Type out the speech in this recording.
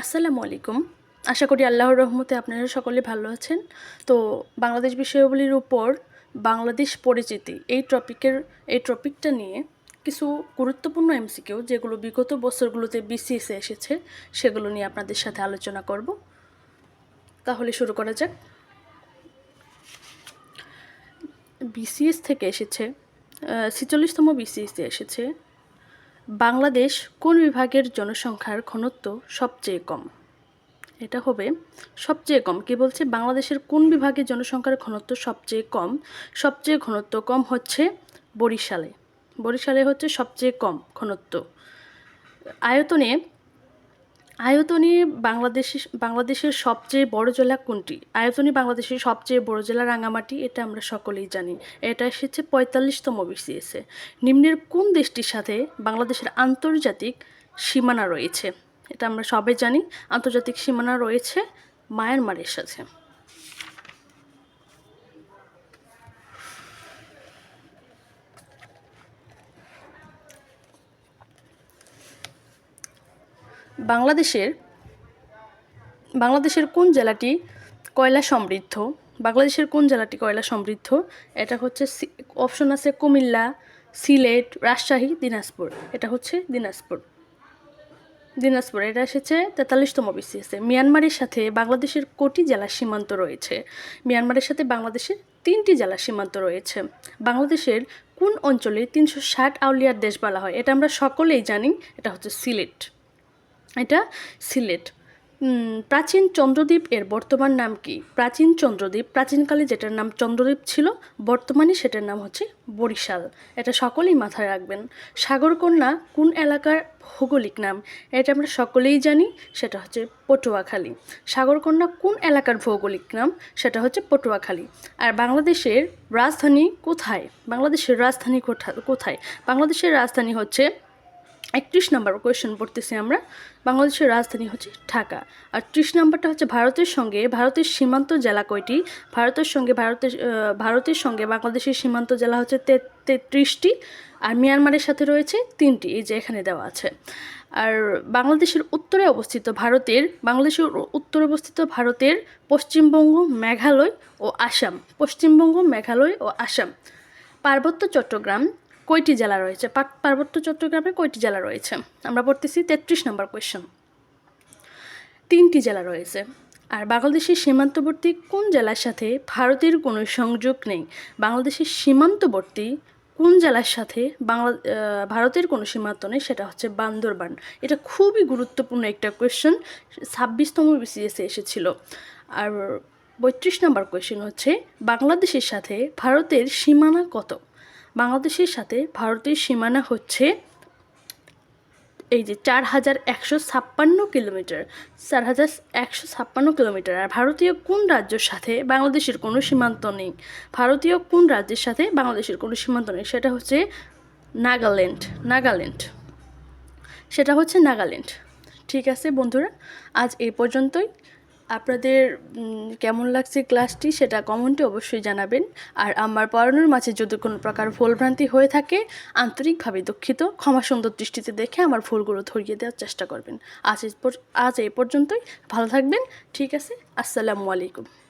আসসালামু আলাইকুম। আশা করি আল্লাহর রহমতে আপনারা সকলে ভালো আছেন। তো বাংলাদেশ বিষয়াবলীর উপর বাংলাদেশ পরিচিতি এই টপিকের, এই টপিকটা নিয়ে কিছু গুরুত্বপূর্ণ এমসিকিউ যেগুলো বিগত বছরগুলোতে বিসিএসে এসেছে, সেগুলো নিয়ে আপনাদের সাথে আলোচনা করব। তাহলে শুরু করা যাক। বিসিএস থেকে এসেছে ছিচল্লিশতম বিসিএসে এসেছে বাংলাদেশ কোন বিভাগের জনসংখ্যার ঘনত্ব সবচেয়ে কম? এটা হবে সবচেয়ে কম। কি বলছে? বাংলাদেশের কোন বিভাগে জনসংখ্যার ঘনত্ব সবচেয়ে কম? সবচেয়ে ঘনত্ব কম হচ্ছে বরিশালে। বরিশালে হচ্ছে সবচেয়ে কম ঘনত্ব। আয়তনে আয়তনে বাংলাদেশের বাংলাদেশের সবচেয়ে বড় জেলা কোনটি? আয়তনে বাংলাদেশের সবচেয়ে বড় জেলা রাঙামাটি, এটা আমরা সকলেই জানি। এটা এসেছে পঁয়তাল্লিশতম বিসিএসে নিম্নের কোন দেশটির সাথে বাংলাদেশের আন্তর্জাতিক সীমানা রয়েছে? এটা আমরা সবাই জানি। আন্তর্জাতিক সীমানা রয়েছে মায়ানমারের সাথে। বাংলাদেশের বাংলাদেশের কোন জেলাটি কয়লা সমৃদ্ধ? বাংলাদেশের কোন জেলাটি কয়লা সমৃদ্ধ? এটা হচ্ছে অপশন আছে কুমিল্লা, সিলেট, রাজশাহী, দিনাজপুর। এটা হচ্ছে দিনাজপুর। দিনাজপুর, এটা এসেছে তেতাল্লিশতম বিসিএসে মিয়ানমারের সাথে বাংলাদেশের কোটি জেলার সীমান্ত রয়েছে? মিয়ানমারের সাথে বাংলাদেশের তিনটি জেলার সীমান্ত রয়েছে। বাংলাদেশের কোন অঞ্চলে তিনশো ষাট আউলিয়ার দেশ বলা হয়? এটা আমরা সকলেই জানি, এটা হচ্ছে সিলেট। এটা সিলেট। প্রাচীন চন্দ্রদ্বীপ এর বর্তমান নাম কি? প্রাচীন চন্দ্রদ্বীপ, প্রাচীনকালে যেটার নাম চন্দ্রদ্বীপ ছিল, বর্তমানে সেটার নাম হচ্ছে বরিশাল। এটা সকলেই মাথায় রাখবেন। সাগরকন্যা কোন এলাকার ভৌগোলিক নাম? এটা আমরা সকলেই জানি, সেটা হচ্ছে পটুয়াখালী। সাগরকন্যা কোন এলাকার ভৌগোলিক নাম? সেটা হচ্ছে পটুয়াখালী। আর বাংলাদেশের রাজধানী কোথায়? বাংলাদেশের রাজধানী কোথায়? বাংলাদেশের রাজধানী হচ্ছে একত্রিশ নম্বর কোয়েশ্চেন পড়তেছি আমরা। বাংলাদেশের রাজধানী হচ্ছে ঢাকা। আর ত্রিশ নাম্বারটা হচ্ছে ভারতের সঙ্গে, ভারতের সীমান্ত জেলা কয়টি? ভারতের সঙ্গে, ভারতের ভারতের সঙ্গে বাংলাদেশের সীমান্ত জেলা হচ্ছে তেত্রিশটি। আর মিয়ানমারের সাথে রয়েছে তিনটি, এই যে এখানে দেওয়া আছে। আর বাংলাদেশের উত্তরে অবস্থিত ভারতের, বাংলাদেশের উত্তরে অবস্থিত ভারতের পশ্চিমবঙ্গ, মেঘালয় ও আসাম। পশ্চিমবঙ্গ, মেঘালয় ও আসাম। পার্বত্য চট্টগ্রাম কয়টি জেলা রয়েছে? পার্বত্য চট্টগ্রামে কয়টি জেলা রয়েছে? আমরা পড়তেছি তেত্রিশ নম্বর কোয়েশ্চন তিনটি জেলা রয়েছে। আর বাংলাদেশের সীমান্তবর্তী কোন জেলার সাথে ভারতের কোনো সংযোগ নেই? বাংলাদেশের সীমান্তবর্তী কোন জেলার সাথে বাংলা ভারতের কোনো সীমান্ত নেই সেটা হচ্ছে বান্দরবান। এটা খুবই গুরুত্বপূর্ণ একটা কোয়েশ্চেন ছাব্বিশতম বিসিএসে এসেছিল। আর বত্রিশ নম্বর কোয়েশ্চেন হচ্ছে, বাংলাদেশের সাথে ভারতের সীমানা কত? বাংলাদেশের সাথে ভারতের সীমানা হচ্ছে এই যে চার হাজার একশো ছাপ্পান্ন কিলোমিটার, চার হাজার একশো ছাপ্পান্ন কিলোমিটার। আর ভারতীয় কোন রাজ্যের সাথে বাংলাদেশের কোনো সীমান্ত নেই? ভারতীয় কোন রাজ্যের সাথে বাংলাদেশের কোনো সীমান্ত নেই? সেটা হচ্ছে নাগাল্যান্ড নাগাল্যান্ড। সেটা হচ্ছে নাগাল্যান্ড। ঠিক আছে বন্ধুরা, আজ এই পর্যন্তই। আপনাদের কেমন লাগছে ক্লাসটি সেটা কমেন্টে অবশ্যই জানাবেন। আর আমার পড়ানোর মাঝে যদি কোনো প্রকার ভুলভ্রান্তি হয়ে থাকে, আন্তরিকভাবে দুঃখিত। ক্ষমা সুন্দর দৃষ্টিতে দেখে আমার ভুলগুলো ধরিয়ে দেওয়ার চেষ্টা করবেন। আজ আজ এ পর্যন্তই। ভালো থাকবেন। ঠিক আছে। আসসালামু আলাইকুম।